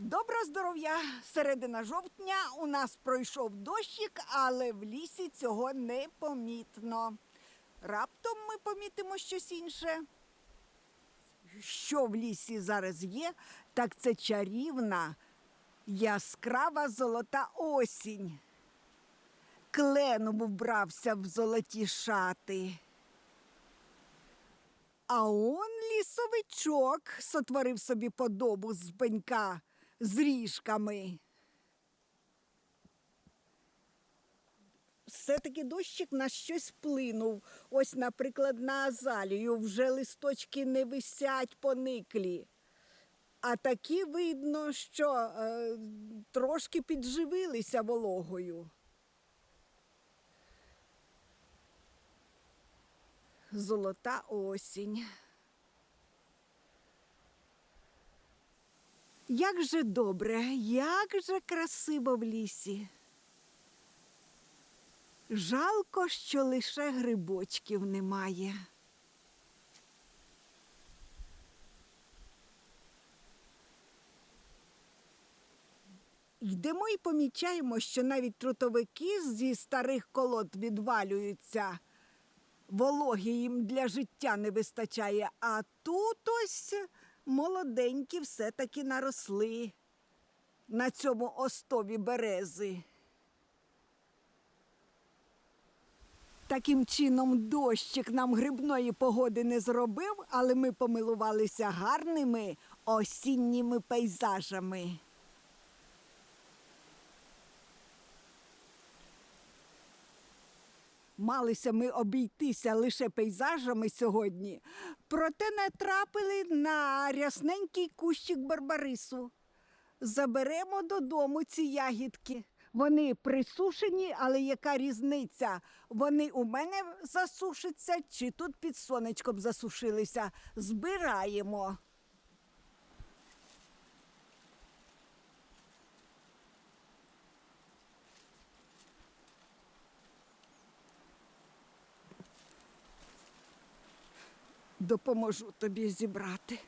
Доброго здоров'я! Середина жовтня у нас пройшов дощик, але в лісі цього не помітно. Раптом ми помітимо щось інше. Що в лісі зараз є, так це чарівна, яскрава золота осінь. Кленом вбрався в золоті шати. А он лісовичок сотворив собі подобу з пенька з ріжками. Все-таки дощик на щось вплинув. Ось, наприклад, на азалію вже листочки не висять пониклі. А такі видно, що е, трошки підживилися вологою. Золота осінь. Як же добре, як же красиво в лісі. Жалко, що лише грибочків немає. Йдемо і помічаємо, що навіть трутовики зі старих колод відвалюються. Вологі їм для життя не вистачає, а тут ось молоденькі все-таки наросли на цьому остові берези. Таким чином дощик нам грибної погоди не зробив, але ми помилувалися гарними осінніми пейзажами. Малися ми обійтися лише пейзажами сьогодні, проте натрапили на рясненький кущик барбарису. Заберемо додому ці ягідки. Вони присушені, але яка різниця? Вони у мене засушаться чи тут під сонечком засушилися. Збираємо. Допоможу тобі зібрати.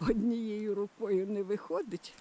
Однією рукою не виходить.